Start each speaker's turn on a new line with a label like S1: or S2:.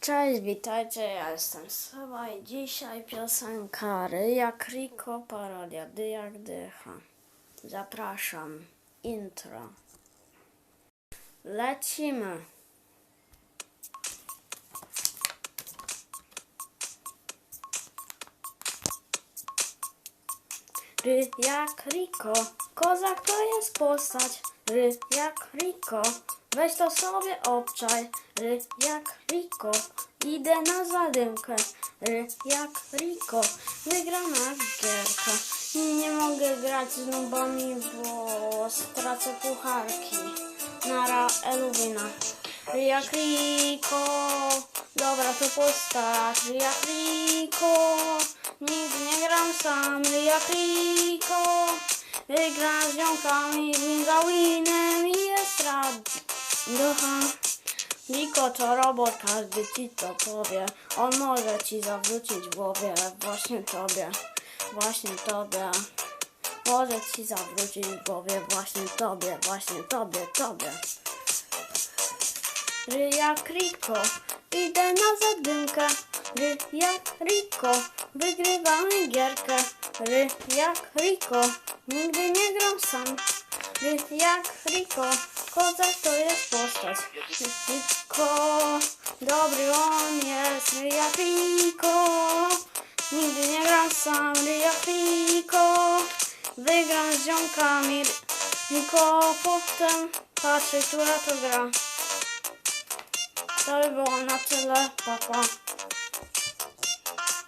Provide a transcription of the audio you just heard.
S1: Cześć, witajcie, ja jestem Seba i dzisiaj piosenka jak Rico, parodia Dy jak dycha. Zapraszam, intro. Lecimy. Ry jak Riko, kozak to jest postać. Ry jak weź to sobie obczaj. Ry jak Riko, idę na zadymkę. Ry jak Riko, wygrana gierka. Nie mogę grać z nubami, bo stracę pucharki. Nara Eluwina. Ry jak Riko, dobra to postać. Ry jak Riko, nigdy nie gram sam. Ry jak Riko, wygram z ziomkami, za winem i jest rad. Ducha. Riko to robot, każdy ci to powie. On może ci zawrócić w głowie, właśnie tobie, właśnie tobie. Może ci zawrócić w głowie, właśnie tobie, właśnie tobie, tobie. Ry jak Riko, idę na zadymkę. Ry jak Riko, wygrywamy gierkę. Ry jak Riko, nigdy nie gram sam. Ry jak Riko, kozak to jest postać. Riko, dobry on jest. Jak Riko, nigdy nie gram sam. Jak Riko, wygram z ziomkami. Riko, potem patrzę, która to gra. To by było na tyle, papa.